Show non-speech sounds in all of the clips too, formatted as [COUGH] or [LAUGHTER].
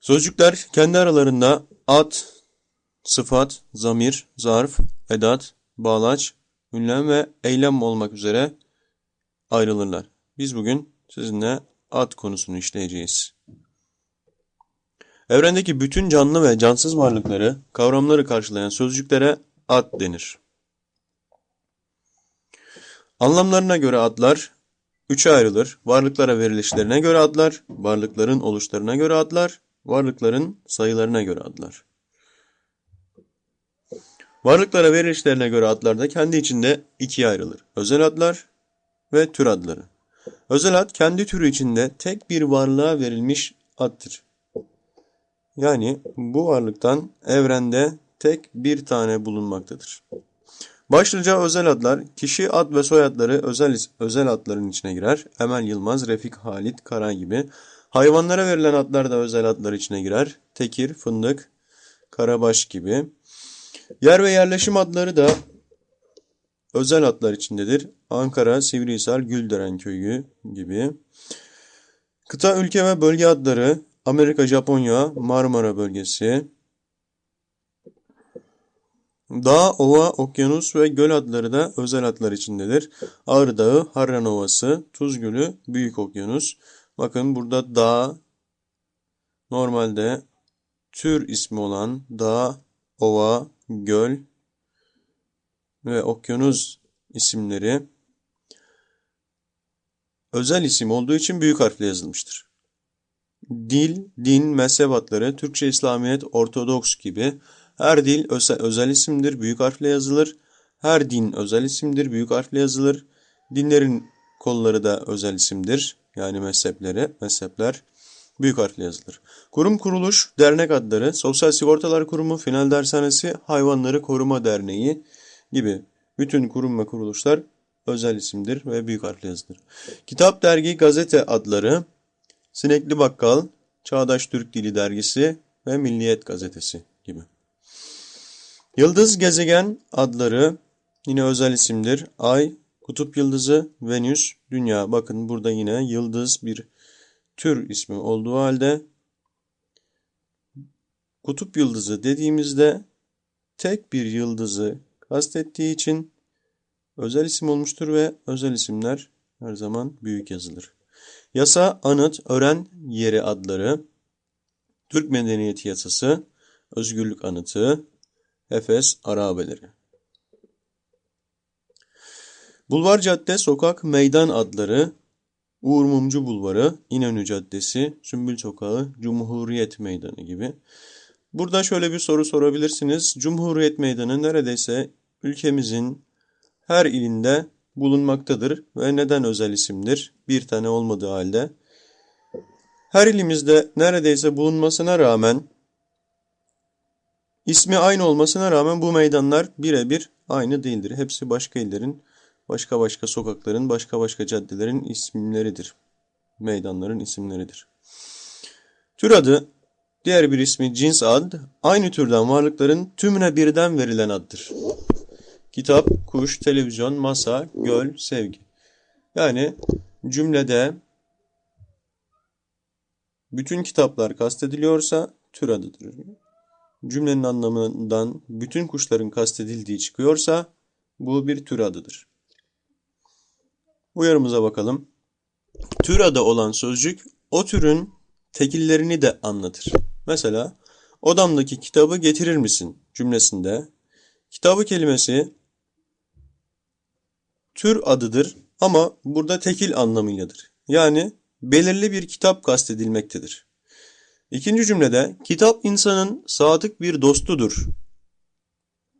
Sözcükler kendi aralarında ad, sıfat, zamir, zarf, edat, bağlaç, ünlem ve eylem olmak üzere ayrılırlar. Biz bugün sizinle ad konusunu işleyeceğiz. Evrendeki bütün canlı ve cansız varlıkları, kavramları karşılayan sözcüklere ad denir. Anlamlarına göre adlar üçe ayrılır. Varlıklara verilişlerine göre adlar, varlıkların oluşlarına göre adlar, varlıkların sayılarına göre adlar. Varlıklara verilişlerine göre adlar da kendi içinde ikiye ayrılır. Özel adlar ve tür adları. Özel ad kendi türü içinde tek bir varlığa verilmiş addır. Yani bu varlıktan evrende tek bir tane bulunmaktadır. Başlıca özel adlar, kişi ad ve soyadları özel özel adların içine girer. Emel Yılmaz, Refik Halit, Kara gibi. Hayvanlara verilen adlar da özel adlar içine girer. Tekir, Fındık, Karabaş gibi. Yer ve yerleşim adları da özel adlar içindedir. Ankara, Sivrihisar, Gülderen Köyü gibi. Kıta, ülke ve bölge adları Amerika, Japonya, Marmara bölgesi. Dağ, ova, okyanus ve göl adları da özel adlar içindedir. Ağrı Dağı, Harran Ovası, Tuz Gölü, Büyük Okyanus. Bakın burada dağ normalde tür ismi olan dağ, ova, göl ve okyanus isimleri özel isim olduğu için büyük harfle yazılmıştır. Dil, din, mezhep adları, Türkçe, İslamiyet, Ortodoks gibi her dil özel isimdir, büyük harfle yazılır. Her din özel isimdir, büyük harfle yazılır. Dinlerin kolları da özel isimdir. Yani mezhepleri, mezhepler büyük harfle yazılır. Kurum kuruluş, dernek adları, Sosyal Sigortalar Kurumu, Final Dershanesi, Hayvanları Koruma Derneği gibi bütün kurum ve kuruluşlar özel isimdir ve büyük harfle yazılır. Kitap, dergi, gazete adları, Sinekli Bakkal, Çağdaş Türk Dili Dergisi ve Milliyet Gazetesi gibi. Yıldız gezegen adları yine özel isimdir. Ay, kutup yıldızı, Venüs, Dünya. Bakın burada yine yıldız bir tür ismi olduğu halde kutup yıldızı dediğimizde tek bir yıldızı kastettiği için özel isim olmuştur ve özel isimler her zaman büyük yazılır. Yasa, anıt, öğren yeri adları, Türk Medeniyeti Yasası, Özgürlük Anıtı, Efes Arabeleri. Bulvar Cadde, Sokak, Meydan adları, Uğur Mumcu Bulvarı, İnönü Caddesi, Sümbül Sokağı, Cumhuriyet Meydanı gibi. Burada şöyle bir soru sorabilirsiniz. Cumhuriyet Meydanı neredeyse ülkemizin her ilinde bulunmaktadır ve neden özel isimdir? Bir tane olmadığı halde. Her ilimizde neredeyse bulunmasına rağmen ismi aynı olmasına rağmen bu meydanlar birebir aynı değildir. Hepsi başka illerin, başka başka sokakların, başka başka caddelerin isimleridir. Meydanların isimleridir. Tür adı, diğer bir ismi cins ad, aynı türden varlıkların tümüne birden verilen addır. Kitap, kuş, televizyon, masa, göl, sevgi. Yani cümlede bütün kitaplar kastediliyorsa tür adıdır. Cümlenin anlamından bütün kuşların kastedildiği çıkıyorsa bu bir tür adıdır. Uyarımıza bakalım. Tür adı olan sözcük o türün tekillerini de anlatır. Mesela odamdaki kitabı getirir misin cümlesinde kitabı kelimesi tür adıdır ama burada tekil anlamıyladır. Yani belirli bir kitap kastedilmektedir. İkinci cümlede kitap insanın sadık bir dostudur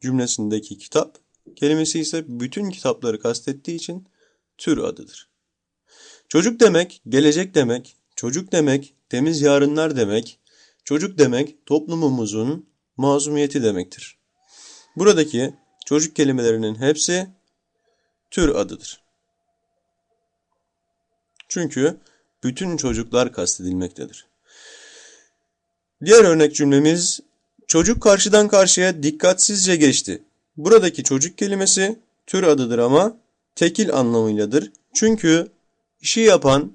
cümlesindeki kitap kelimesi ise bütün kitapları kastettiği için tür adıdır. Çocuk demek, gelecek demek, çocuk demek, temiz yarınlar demek, çocuk demek toplumumuzun mazumiyeti demektir. Buradaki çocuk kelimelerinin hepsi tür adıdır. Çünkü bütün çocuklar kastedilmektedir. Diğer örnek cümlemiz çocuk karşıdan karşıya dikkatsizce geçti. Buradaki çocuk kelimesi tür adıdır ama tekil anlamıyladır. Çünkü işi yapan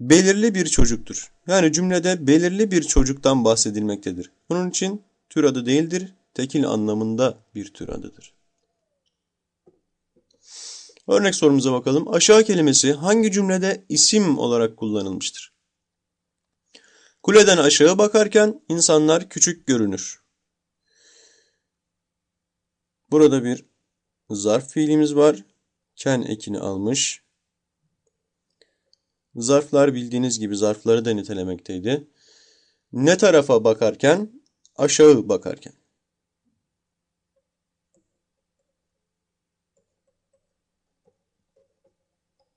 belirli bir çocuktur. Yani cümlede belirli bir çocuktan bahsedilmektedir. Bunun için tür adı değildir, tekil anlamında bir tür adıdır. Örnek sorumuza bakalım. Aşağı kelimesi hangi cümlede isim olarak kullanılmıştır? Kuleden aşağı bakarken insanlar küçük görünür. Burada bir zarf fiilimiz var. Ken ekini almış. Zarflar bildiğiniz gibi zarfları da nitelemekteydi. Ne tarafa bakarken? Aşağı bakarken.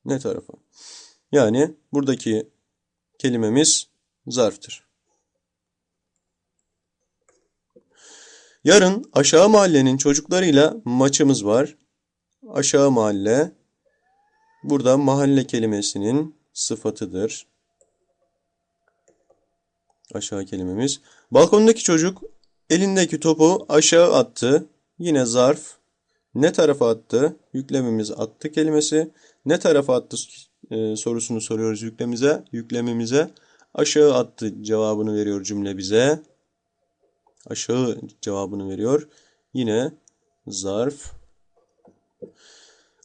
Ne tarafa? Yani buradaki kelimemiz zarftır. Yarın aşağı mahallenin çocuklarıyla maçımız var. Aşağı mahalle burada mahalle kelimesinin sıfatıdır. Aşağı kelimemiz. Balkondaki çocuk elindeki topu aşağı attı. Yine zarf. Ne tarafa attı? Yüklemimiz attı kelimesi. Ne tarafa attı e, sorusunu soruyoruz yüklemize. Yüklemimize aşağı attı cevabını veriyor cümle bize. Aşağı cevabını veriyor. Yine zarf.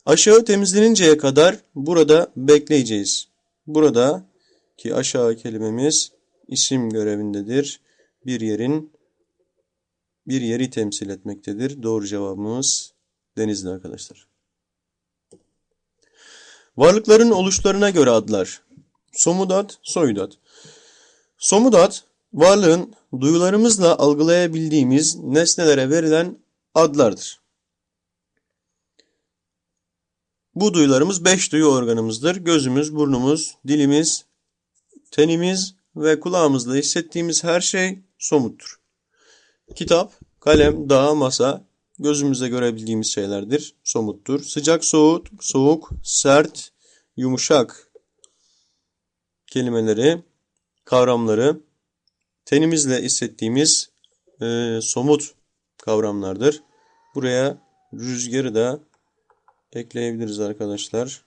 Aşağı temizleninceye kadar burada bekleyeceğiz. Burada ki aşağı kelimemiz isim görevindedir. Bir yerin bir yeri temsil etmektedir. Doğru cevabımız Denizli arkadaşlar. Varlıkların oluşlarına göre adlar. Somudat, soyudat. Somudat, varlığın duyularımızla algılayabildiğimiz nesnelere verilen adlardır. Bu duyularımız beş duyu organımızdır. Gözümüz, burnumuz, dilimiz, tenimiz ve kulağımızla hissettiğimiz her şey somuttur. Kitap, kalem, dağ, masa gözümüzle görebildiğimiz şeylerdir. Somuttur. Sıcak, soğuk, soğuk, sert, yumuşak kelimeleri, kavramları tenimizle hissettiğimiz e, somut kavramlardır. Buraya rüzgarı da ekleyebiliriz arkadaşlar.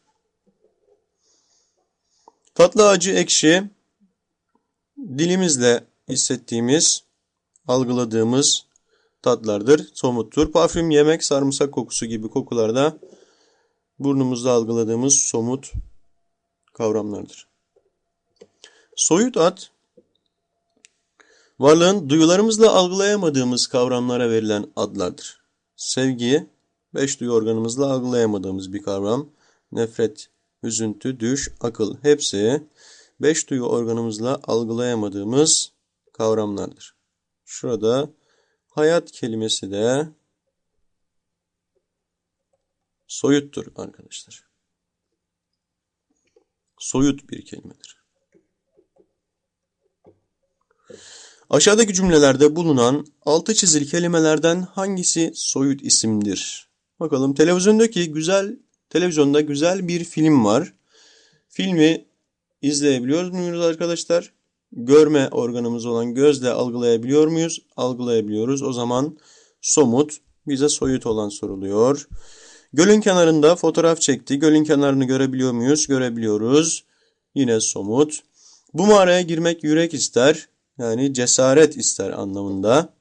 Tatlı, acı, ekşi dilimizle hissettiğimiz, algıladığımız tatlardır, somuttur. Parfüm, yemek, sarımsak kokusu gibi kokularda burnumuzda algıladığımız somut kavramlardır. Soyut ad, varlığın duyularımızla algılayamadığımız kavramlara verilen adlardır. Sevgi, beş duyu organımızla algılayamadığımız bir kavram. Nefret, üzüntü, düş, akıl hepsi beş duyu organımızla algılayamadığımız kavramlardır. Şurada hayat kelimesi de soyuttur arkadaşlar. Soyut bir kelimedir. Aşağıdaki cümlelerde bulunan altı çizili kelimelerden hangisi soyut isimdir? Bakalım televizyondaki güzel televizyonda güzel bir film var. Filmi izleyebiliyor muyuz arkadaşlar? Görme organımız olan gözle algılayabiliyor muyuz? Algılayabiliyoruz. O zaman somut bize soyut olan soruluyor. Gölün kenarında fotoğraf çekti. Gölün kenarını görebiliyor muyuz? Görebiliyoruz. Yine somut. Bu mağaraya girmek yürek ister. Yani cesaret ister anlamında.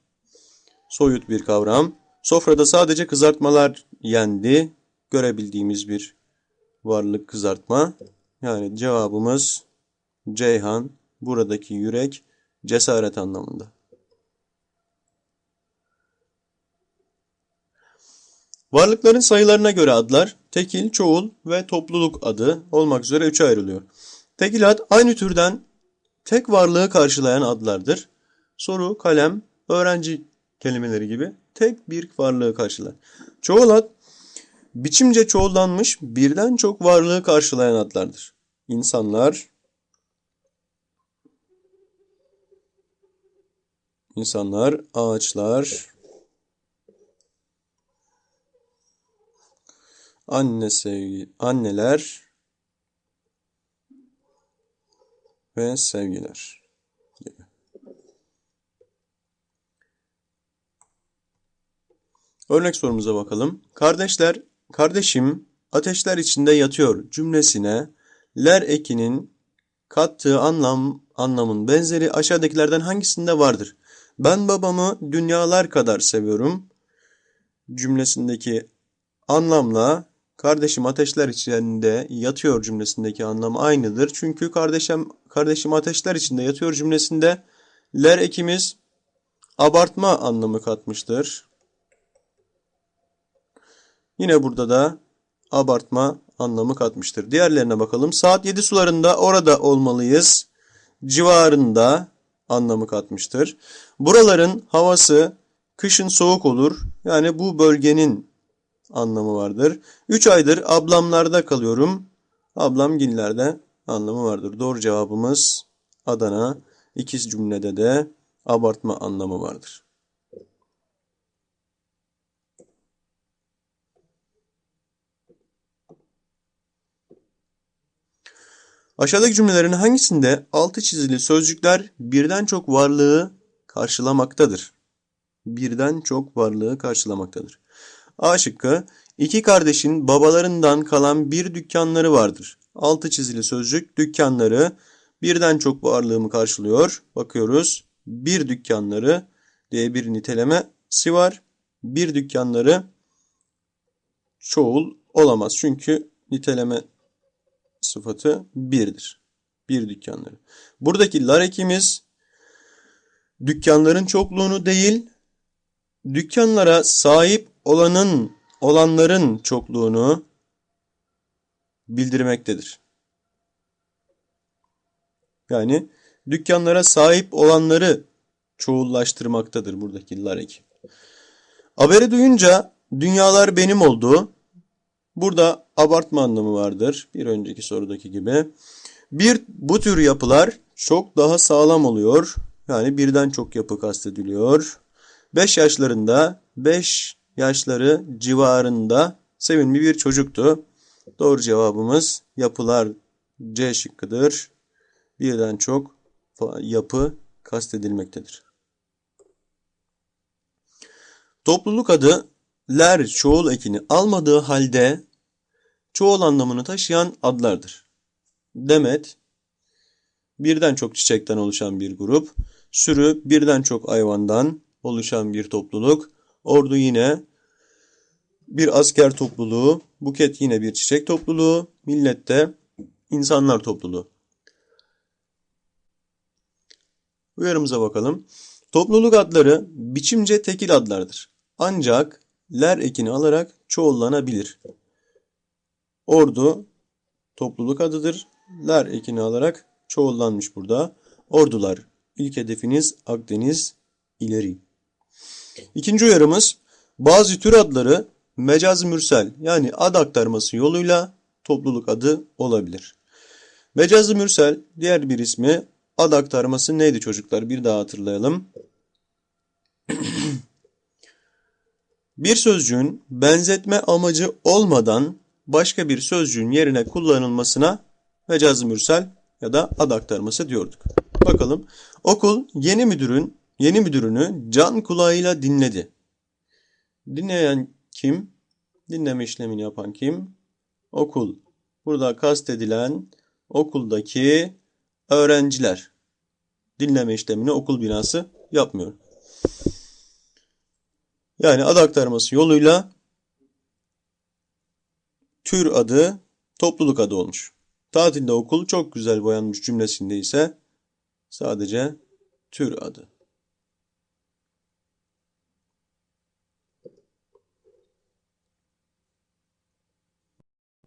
Soyut bir kavram. Sofrada sadece kızartmalar yendi. Görebildiğimiz bir varlık kızartma. Yani cevabımız Ceyhan. Buradaki yürek cesaret anlamında. Varlıkların sayılarına göre adlar tekil, çoğul ve topluluk adı olmak üzere üçe ayrılıyor. Tekil ad aynı türden tek varlığı karşılayan adlardır. Soru, kalem, öğrenci kelimeleri gibi tek bir varlığı karşılar. Çoğul ad biçimce çoğullanmış birden çok varlığı karşılayan adlardır. İnsanlar, insanlar, ağaçlar, anne sevgi, anneler ve sevgiler gibi. Örnek sorumuza bakalım. Kardeşler, kardeşim ateşler içinde yatıyor cümlesine ler ekinin kattığı anlam anlamın benzeri aşağıdakilerden hangisinde vardır? Ben babamı dünyalar kadar seviyorum cümlesindeki anlamla kardeşim ateşler içinde yatıyor cümlesindeki anlam aynıdır. Çünkü kardeşim kardeşim ateşler içinde yatıyor cümlesinde ler ekimiz abartma anlamı katmıştır. Yine burada da abartma anlamı katmıştır. Diğerlerine bakalım. Saat 7 sularında orada olmalıyız. Civarında anlamı katmıştır. Buraların havası kışın soğuk olur. Yani bu bölgenin anlamı vardır. 3 aydır ablamlarda kalıyorum. Ablam gillerde anlamı vardır. Doğru cevabımız Adana. İkiz cümlede de abartma anlamı vardır. Aşağıdaki cümlelerin hangisinde altı çizili sözcükler birden çok varlığı karşılamaktadır? Birden çok varlığı karşılamaktadır. A şıkkı, iki kardeşin babalarından kalan bir dükkanları vardır. Altı çizili sözcük dükkanları birden çok varlığımı karşılıyor. Bakıyoruz. Bir dükkanları diye bir nitelemesi var. Bir dükkanları çoğul olamaz. Çünkü niteleme sıfatı birdir. Bir dükkanları. Buradaki lar ekimiz dükkanların çokluğunu değil, dükkanlara sahip olanın olanların çokluğunu bildirmektedir. Yani dükkanlara sahip olanları çoğullaştırmaktadır buradaki lar eki. Haberi duyunca dünyalar benim oldu. Burada abartma anlamı vardır. Bir önceki sorudaki gibi. Bir bu tür yapılar çok daha sağlam oluyor. Yani birden çok yapı kastediliyor. 5 yaşlarında 5 yaşları civarında sevimli bir çocuktu. Doğru cevabımız yapılar C şıkkıdır. Birden çok yapı kastedilmektedir. Topluluk adı ler çoğul ekini almadığı halde çoğul anlamını taşıyan adlardır. Demet, birden çok çiçekten oluşan bir grup, sürü birden çok hayvandan oluşan bir topluluk, ordu yine bir asker topluluğu, buket yine bir çiçek topluluğu, millette insanlar topluluğu. Uyarımıza bakalım. Topluluk adları biçimce tekil adlardır. Ancak ler ekini alarak çoğullanabilir. Ordu topluluk adıdır. Ler ekini alarak çoğullanmış burada. Ordular. İlk hedefiniz Akdeniz ileri. İkinci uyarımız bazı tür adları mecaz mürsel yani ad aktarması yoluyla topluluk adı olabilir. Mecaz mürsel diğer bir ismi ad aktarması neydi çocuklar? Bir daha hatırlayalım. [CLEARS THROAT] bir sözcüğün benzetme amacı olmadan başka bir sözcüğün yerine kullanılmasına mecaz mürsel ya da ad aktarması diyorduk. Bakalım. Okul yeni müdürün yeni müdürünü can kulağıyla dinledi. Dinleyen kim? Dinleme işlemini yapan kim? Okul. Burada kastedilen okuldaki öğrenciler. Dinleme işlemini okul binası yapmıyor. Yani ad aktarması yoluyla tür adı topluluk adı olmuş. Tatilde okul çok güzel boyanmış cümlesinde ise sadece tür adı.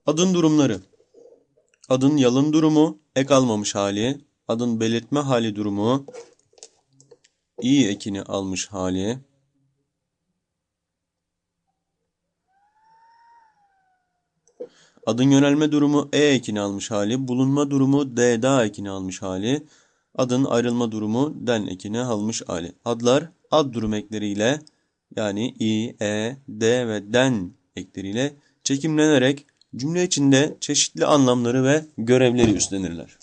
Adın durumları. Adın yalın durumu, ek almamış hali. Adın belirtme hali durumu, iyi ekini almış hali. Adın yönelme durumu E ekini almış hali. Bulunma durumu D da ekini almış hali. Adın ayrılma durumu den ekini almış hali. Adlar ad durum ekleriyle yani i, e, d ve den ekleriyle çekimlenerek cümle içinde çeşitli anlamları ve görevleri üstlenirler.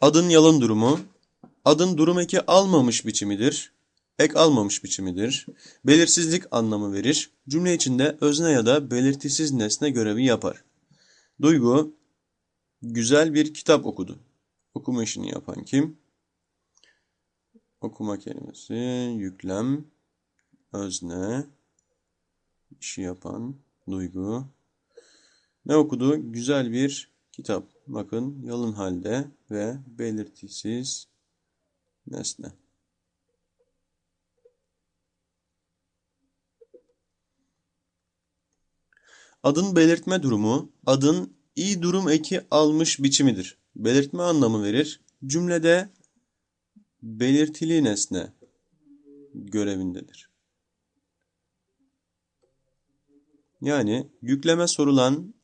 Adın yalın durumu, adın durum eki almamış biçimidir. ek almamış biçimidir. Belirsizlik anlamı verir. Cümle içinde özne ya da belirtisiz nesne görevi yapar. Duygu güzel bir kitap okudu. Okuma işini yapan kim? Okuma kelimesi, yüklem, özne, işi yapan, duygu. Ne okudu? Güzel bir kitap. Bakın yalın halde ve belirtisiz nesne. Adın belirtme durumu, adın iyi durum eki almış biçimidir. Belirtme anlamı verir. Cümlede belirtili nesne görevindedir. Yani yükleme sorulan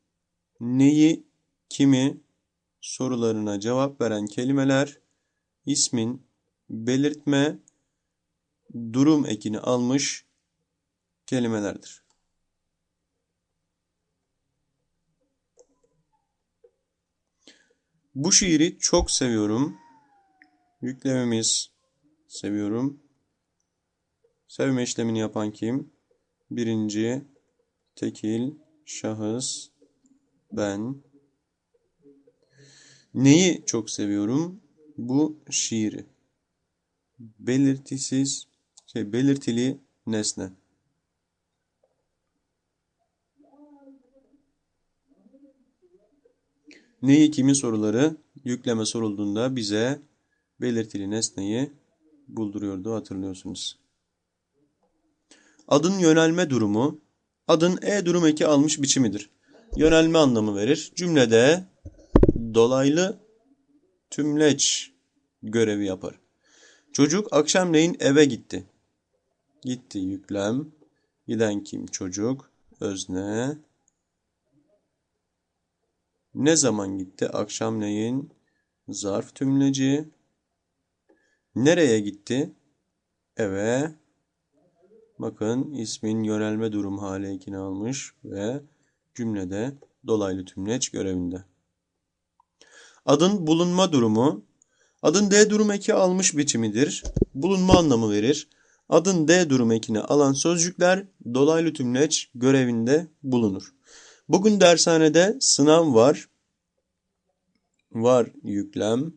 neyi, kimi sorularına cevap veren kelimeler ismin belirtme durum ekini almış kelimelerdir. Bu şiiri çok seviyorum. Yüklememiz seviyorum. Sevme işlemini yapan kim? Birinci tekil şahıs ben. Neyi çok seviyorum? Bu şiiri. Belirtisiz, şey belirtili nesne. Neyi kimin soruları yükleme sorulduğunda bize belirtili nesneyi bulduruyordu hatırlıyorsunuz. Adın yönelme durumu, adın e durum eki almış biçimidir. Yönelme anlamı verir. Cümlede dolaylı tümleç görevi yapar. Çocuk akşamleyin eve gitti. Gitti yüklem. Giden kim? Çocuk. Özne. Ne zaman gitti? Akşamleyin zarf tümleci. Nereye gitti? Eve. Bakın ismin yönelme durum hale ekini almış ve cümlede dolaylı tümleç görevinde. Adın bulunma durumu. Adın D durum eki almış biçimidir. Bulunma anlamı verir. Adın D durum ekini alan sözcükler dolaylı tümleç görevinde bulunur. Bugün dershanede sınav var. Var yüklem.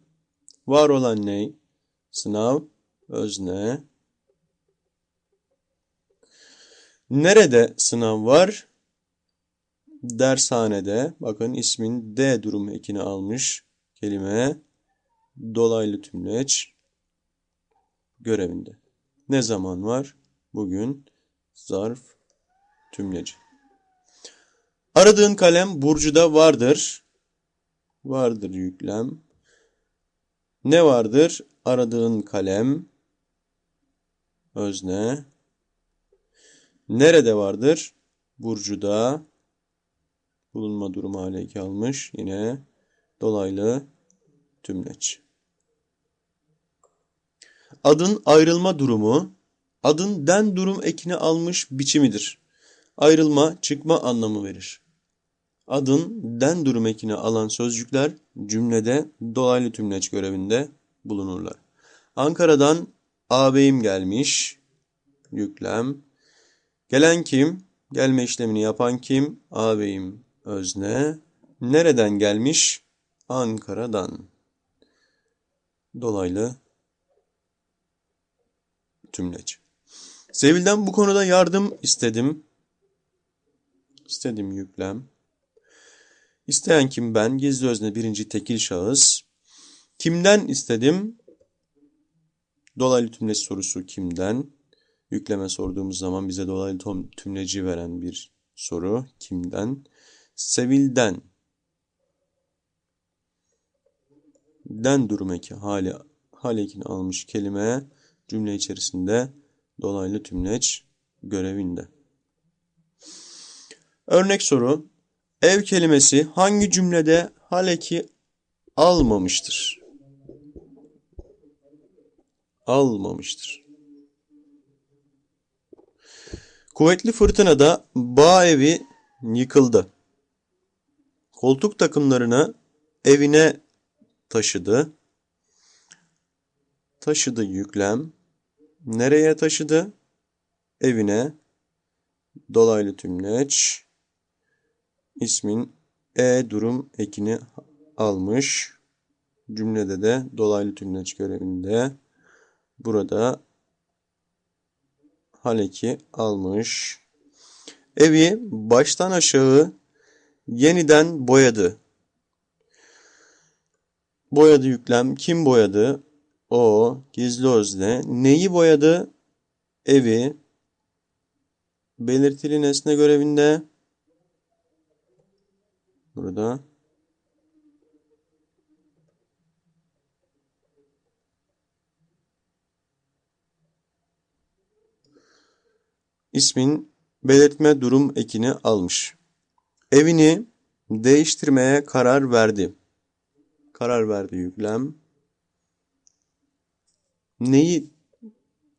Var olan ne? Sınav, özne. Nerede sınav var? Dershanede. Bakın ismin D durum ekini almış kelime dolaylı tümleç görevinde. Ne zaman var? Bugün zarf tümleci. Aradığın kalem Burcu'da vardır. Vardır yüklem. Ne vardır? Aradığın kalem. Özne. Nerede vardır? Burcu'da. Bulunma durumu hale almış. Yine dolaylı tümleç. Adın ayrılma durumu, adın den durum ekini almış biçimidir. Ayrılma, çıkma anlamı verir. Adın den durum ekini alan sözcükler cümlede dolaylı tümleç görevinde bulunurlar. Ankara'dan ağabeyim gelmiş, yüklem. Gelen kim? Gelme işlemini yapan kim? Ağabeyim özne. Nereden gelmiş? Ankara'dan. Dolaylı tümleç. Sevil'den bu konuda yardım istedim. İstedim yüklem. İsteyen kim ben? Gizli özne birinci tekil şahıs. Kimden istedim? Dolaylı tümleç sorusu kimden? Yükleme sorduğumuz zaman bize dolaylı tümleci veren bir soru. Kimden? Sevil'den. Den durum eki hali, hal ekini almış kelime cümle içerisinde dolaylı tümleç görevinde. Örnek soru. Ev kelimesi hangi cümlede hal eki almamıştır? Almamıştır. Kuvvetli fırtınada bağ evi yıkıldı. Koltuk takımlarını evine taşıdı. Taşıdı yüklem. Nereye taşıdı? Evine. Dolaylı tümleç. İsmin e durum ekini almış. Cümlede de dolaylı tümleç görevinde. Burada hal eki almış. Evi baştan aşağı yeniden boyadı. Boyadı yüklem. Kim boyadı? O. Gizli özne. Neyi boyadı? Evi. Belirtili nesne görevinde. Burada. İsmin belirtme durum ekini almış. Evini değiştirmeye karar verdi. Karar verdi yüklem. Neyi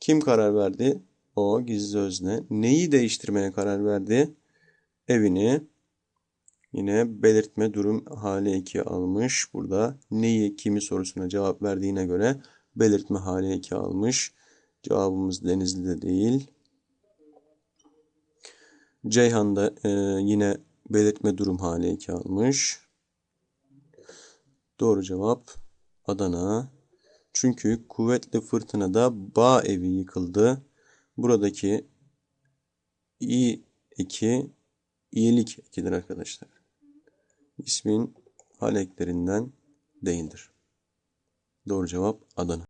kim karar verdi? O gizli özne. Neyi değiştirmeye karar verdi? Evini. Yine belirtme durum hali eki almış. Burada neyi kimi sorusuna cevap verdiğine göre belirtme hali eki almış. Cevabımız Denizli'de değil. Ceyhan'da e, yine belirtme durum hali eki almış. Doğru cevap Adana. Çünkü kuvvetli fırtınada bağ evi yıkıldı. Buradaki i eki iyilik ekidir arkadaşlar. İsmin hal eklerinden değildir. Doğru cevap Adana.